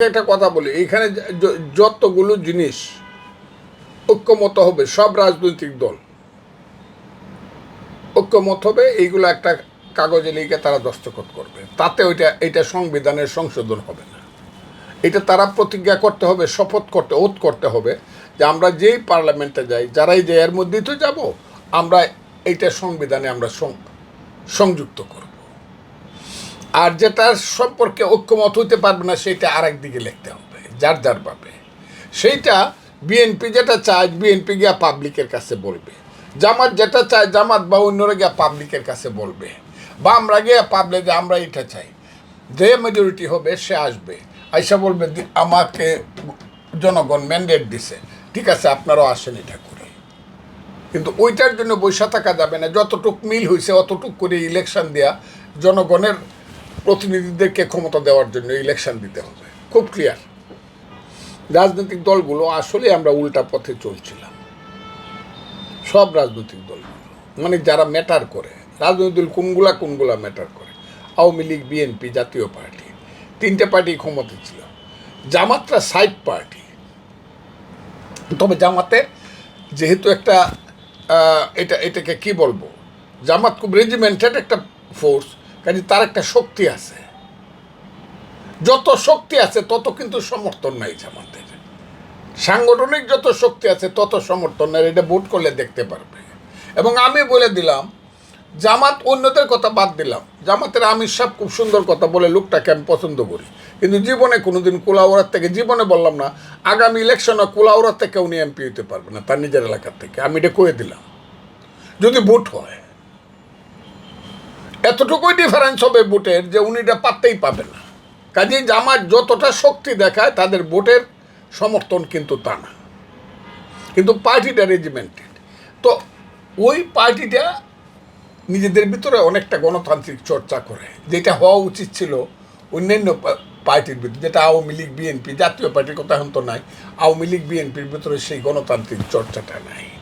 একটা কথা বলি, এখানে যতগুলো জিনিস ঐক্যমত হবে, সব রাজনৈতিক দল। ঐক্যমত হবে, এইগুলো একটা কাগজে লিখে তারা দস্তখত করবে। তাতে ওইটা, এটা সংবিধানের সংশোধন হবে না। এটা তারা প্রতিজ্ঞা করতে হবে, শপথ করতে, ওত করতে হবে যে আমরা যেই পার্লামেন্টে যাই, যারাই যে এর মধ্যেই তো যাব, আমরা এইটা সংবিধানে আমরা সংযুক্ত করব। আর যেটার সম্পর্কে ঐক্যমত হইতে পারবে না সেটা আরেক দিকে লিখতে হবে, যার যার ভাবে সেইটা বিএনপি যেটা চায়, বিএনপি গিয়া পাবলিকের কাছে বলবে। জামাত যেটা চায়, জামাত বা অন্যরা গিয়া পাবলিকের কাছে বলবে। বা আমরা গিয়া পাবলে যে আমরা এটা চাই। যে মেজরিটি হবে, সে আসবে। আইসা বলবে আমাকে জনগণ ম্যান্ডেট দিছে। ঠিক আছে, আপনারাও আসেন এটা করে। কিন্তু ওইটার জন্য বৈশা থাকা যাবে না। যতটুক মিল হয়েছে অতটুক করে ইলেকশন দেয়া জনগণের প্রতিনিধিদেরকে ক্ষমতা দেওয়ার জন্য ইলেকশন দিতে হবে। খুব ক্লিয়ার রাজনৈতিক দলগুলো আসলে আমরা উল্টা পথে চলছিলাম। সব রাজনৈতিক দলগুলো। মানে যারা ম্যাটার করে। রাজনৈতিক দল কোনগুলা কোনগুলা ম্যাটার করে? Awami League, BNP Jatiya party. তিনটে পার্টি ক্ষমতা ছিল। জামাতটা সাইড পার্টি। তবে জামাতের যেহেতু একটা এটা, এটাকে কি বলব? জামাত খুব রেজিমেন্টেড একটা ফোর্স কাজে তার একটা শক্তি আছে। যত শক্তি আছে, তত কিন্তু সমর্থন নাই জামাতের। সাংগঠনিক যত শক্তি আছে, তত সমর্থন নাই, এটা ভোট করলে দেখতে পারবে। এবং আমি বলে দিলাম, জামাত অন্যদের কথা বাদ দিলাম। জামাতের আমি সব খুব সুন্দর কথা বলে লোকটাকে আমি পছন্দ করি। কিন্তু জীবনে কোনোদিন কুলাউড়ার থেকে, জীবনে বললাম না, আগামী ইলেকশনে কুলাউড়ার থেকে উনি এমপি হতে পারবে না, তার নিজের এলাকার থেকে। আমি এটা কয়ে দিলাম। যদি ভোট হয় এতটুকুই ডিফারেন্স হবে ভোটের যে উনি এটা পাত্তেই পাবে না। কাজেই জামাত যতটা শক্তি দেখায় তাদের ভোটের সমর্থন কিন্তু তা না। কিন্তু পার্টিটা রেজিমেন্টেড তো ওই পার্টিটা নিজেদের ভিতরে অনেকটা গণতান্ত্রিক চর্চা করে। যেটা হওয়া উচিত ছিল অন্যান্য পার্টির ভিতরে, যেটা আওয়ামী লীগ, বিএনপি, জাতীয় পার্টির কথা এখন তো নাই, আওয়ামী লীগ, বিএনপির ভিতরে সেই গণতান্ত্রিক চর্চাটা নাই।